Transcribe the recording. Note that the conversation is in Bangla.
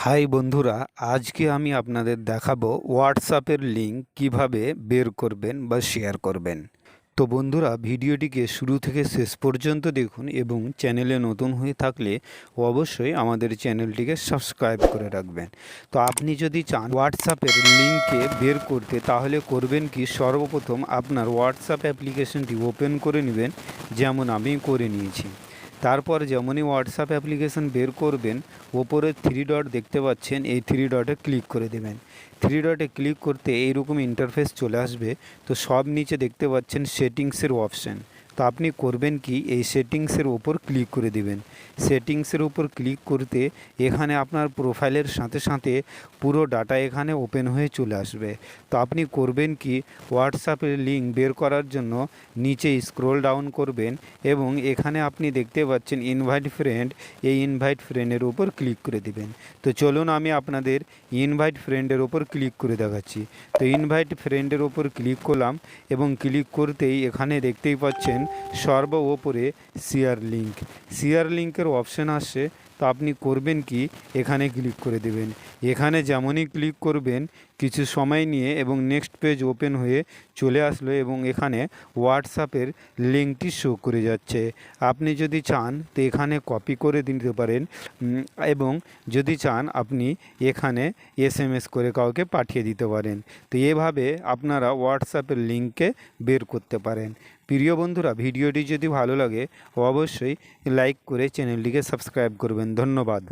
হাই বন্ধুরা, আজকে আমি আপনাদের দেখাবো হোয়াটসঅ্যাপের লিঙ্ক কীভাবে বের করবেন বা শেয়ার করবেন। তো বন্ধুরা, ভিডিওটিকে শুরু থেকে শেষ পর্যন্ত দেখুন এবং চ্যানেলে নতুন হয়ে থাকলে অবশ্যই আমাদের চ্যানেলটিকে সাবস্ক্রাইব করে রাখবেন। তো আপনি যদি চান হোয়াটসঅ্যাপের লিঙ্ককে বের করতে, তাহলে করবেন কি? সর্বপ্রথম আপনার হোয়াটসঅ্যাপ অ্যাপ্লিকেশনটি ওপেন করে নেবেন, যেমন আমি করে নিয়েছি। তারপর যেমনই হোয়াটসঅ্যাপ অ্যাপ্লিকেশন বের করবেন, ওপরে থ্রি ডট দেখতে পাচ্ছেন, এই থ্রি ডটে ক্লিক করে দেবেন। থ্রি ডটে ক্লিক করতে এইরকম ইন্টারফেস চলে আসবে। তো সব নিচে দেখতে পাচ্ছেন সেটিংসের অপশান তো আপনি করবেন কি? এই সেটিংসের ওপর ক্লিক করে দিবেন। সেটিংসের উপর ক্লিক করতে এখানে আপনার প্রোফাইলের সাথে সাথে পুরো ডাটা এখানে ওপেন হয়ে চলে আসবে। তো আপনি করবেন কি? হোয়াটসঅ্যাপের লিঙ্ক বের করার জন্য নিচে স্ক্রোল ডাউন করবেন এবং এখানে আপনি দেখতে পাচ্ছেন ইনভাইট ফ্রেন্ড। এই ইনভাইট ফ্রেন্ডের উপর ক্লিক করে দিবেন। তো চলুন আমি আপনাদের ইনভাইট ফ্রেন্ডের ওপর ক্লিক করে দেখাচ্ছি। তো ইনভাইট ফ্রেন্ডের ওপর ক্লিক করলাম এবং ক্লিক করতেই এখানে দেখতেই পাচ্ছেন সর্ব ওপরে শেয়ার লিঙ্ক শেয়ার লিঙ্কের অপশান আসছে তো আপনি করবেন কি? এখানে ক্লিক করে দেবেন। এখানে যেমনই ক্লিক করবেন, কিছু সময় নিয়ে এবং নেক্সট পেজ ওপেন হয়ে চলে আসলো এবং এখানে হোয়াটসঅ্যাপের লিঙ্কটি শো করে যাচ্ছে। আপনি যদি চান, তো এখানে কপি করে দিতে পারেন এবং যদি চান, আপনি এখানে এস করে কাউকে পাঠিয়ে দিতে পারেন। তো এভাবে আপনারা হোয়াটসঅ্যাপের লিঙ্ককে বের করতে পারেন। প্রিয় বন্ধুরা, ভিডিওটি যদি ভালো লাগে, অবশ্যই লাইক করে চ্যানেলটিকে সাবস্ক্রাইব করবেন। ধন্যবাদ।